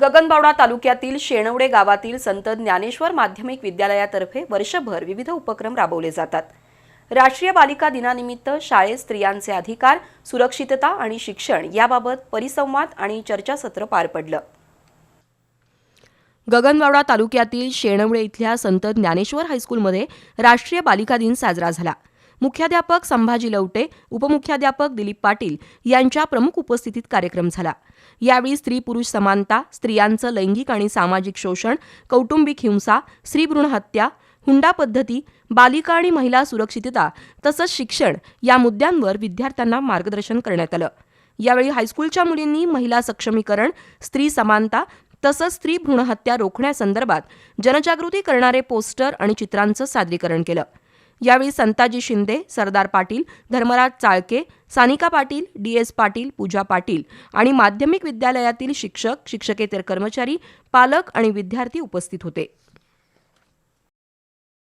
गगनबावडा तालुक्यातील शेणवडे गावातील संत ज्ञानेश्वर माध्यमिक विद्यालयातर्फे वर्षभर विविध उपक्रम राबवले जातात. राष्ट्रीय बालिका दिनानिमित्त शाळेत स्त्रियांचे अधिकार सुरक्षितता आणि शिक्षण याबाबत परिसंवाद आणि चर्चासत्र पार पडलं. गगनबावडा तालुक्यातील शेणवडे इथल्या संत ज्ञानेश्वर हायस्कूलमध्ये राष्ट्रीय बालिका दिन साजरा झाला. मुख्याध्यापक संभाजी लवटे उपमुख्याध्यापक दिलीप पाटील यांच्या प्रमुख उपस्थितीत कार्यक्रम झाला. यावेळी स्त्री पुरुष समानता स्त्रियांचं लैंगिक आणि सामाजिक शोषण कौटुंबिक हिंसा स्त्रीभ्रूण हत्या हुंडा पद्धती बालिका आणि महिला सुरक्षितता तसंच शिक्षण या मुद्द्यांवर विद्यार्थ्यांना मार्गदर्शन करण्यात आलं. यावेळी हायस्कूलच्या मुलींनी महिला सक्षमीकरण स्त्री समानता तसंच स्त्री भ्रूणहत्या रोखण्यासंदर्भात जनजागृती करणारे पोस्टर आणि चित्रांचं सादरीकरण केलं. यावेळी संताजी शिंदे सरदार पाटील धर्मराज चाळके सानिका पाटील डी एस पाटील पूजा पाटील आणि माध्यमिक विद्यालयातील शिक्षक शिक्षकेतर कर्मचारी पालक आणि विद्यार्थी उपस्थित होते.